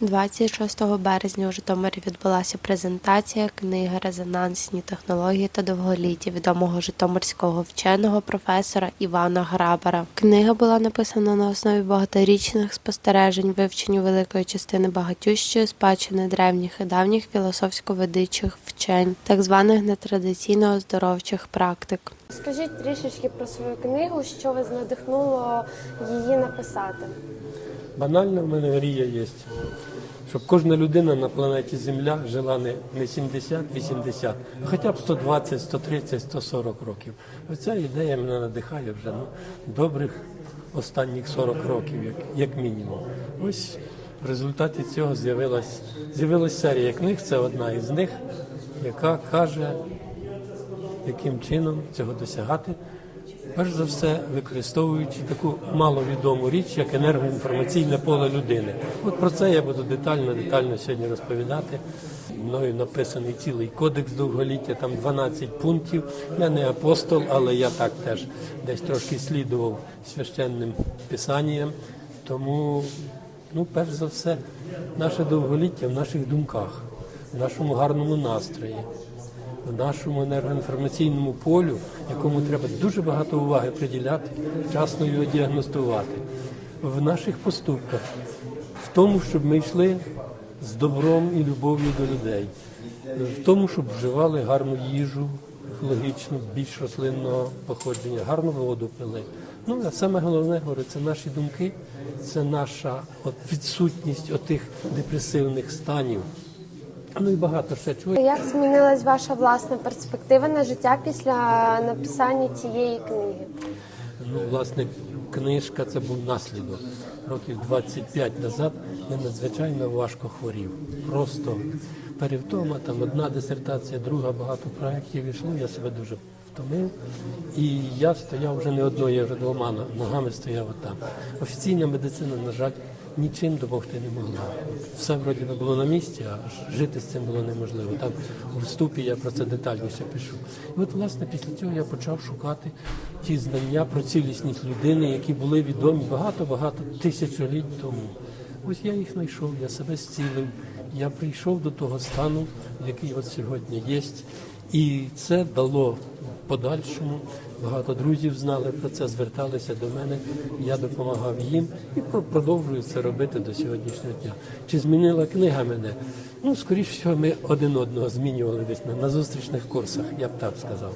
26 березня у Житомирі відбулася презентація книги Резонансні технології та довголіття відомого житомирського вченого професора Івана Грабара. Книга була написана на основі багаторічних спостережень, вивченню великої частини багатющої спадщини древніх і давніх філософсько-ведичих вчень, так званих нетрадиційно оздоровчих практик. Скажіть трішечки про свою книгу, що вас надихнуло її написати. Банально в мене мрія є, щоб кожна людина на планеті Земля жила не, не 70-80, а хоча б 120, 130, 140 років. Оця ідея мене надихає вже ну, добрих останніх 40 років, як, як мінімум. Ось в результаті цього з'явилась, з'явилась серія книг, це одна із них, яка каже, яким чином цього досягати. Перш за все, використовуючи таку маловідому річ, як енергоінформаційне поле людини. От про це я буду детально, детально сьогодні розповідати. Мною написаний цілий кодекс довголіття, там 12 пунктів. Я не апостол, але я так теж десь трошки слідував священним писанням. Тому, ну, перш за все, наше довголіття в наших думках, в нашому гарному настрої в нашому енергоінформаційному полю, якому треба дуже багато уваги приділяти, вчасно його діагностувати, в наших поступках, в тому, щоб ми йшли з добром і любов'ю до людей, в тому, щоб вживали гарну їжу, екологічну, більш рослинного походження, гарну воду пили. Ну а саме головне говорю, це наші думки, це наша от, відсутність отих депресивних станів. Ну і багато ще чого. Як змінилась ваша власна перспектива на життя після написання цієї книги? Ну, власне, книжка це був наслідок. Років 25 назад я надзвичайно важко хворів. Просто перевтома, там одна дисертація, друга, багато проєктів йшло, я себе дуже втомив. І я стояв вже не одною, я вже двома ногами стояв там. Офіційна медицина, на жаль, нічим допомогти не могла. Все вроді би було на місці, а жити з цим було неможливо. Там у вступі я про це детальніше пишу. І от, власне, після цього я почав шукати ті знання про цілісність людини, які були відомі багато-багато тисячоліть тому. Ось я їх знайшов, я себе зцілив. Я прийшов до того стану, який от сьогодні є. І це дало подальшому. Багато друзів знали про це, зверталися до мене. Я допомагав їм і про- продовжую це робити до сьогоднішнього дня. Чи змінила книга мене? Ну, скоріш всього, ми один одного змінювали десь на зустрічних курсах, я б так сказав.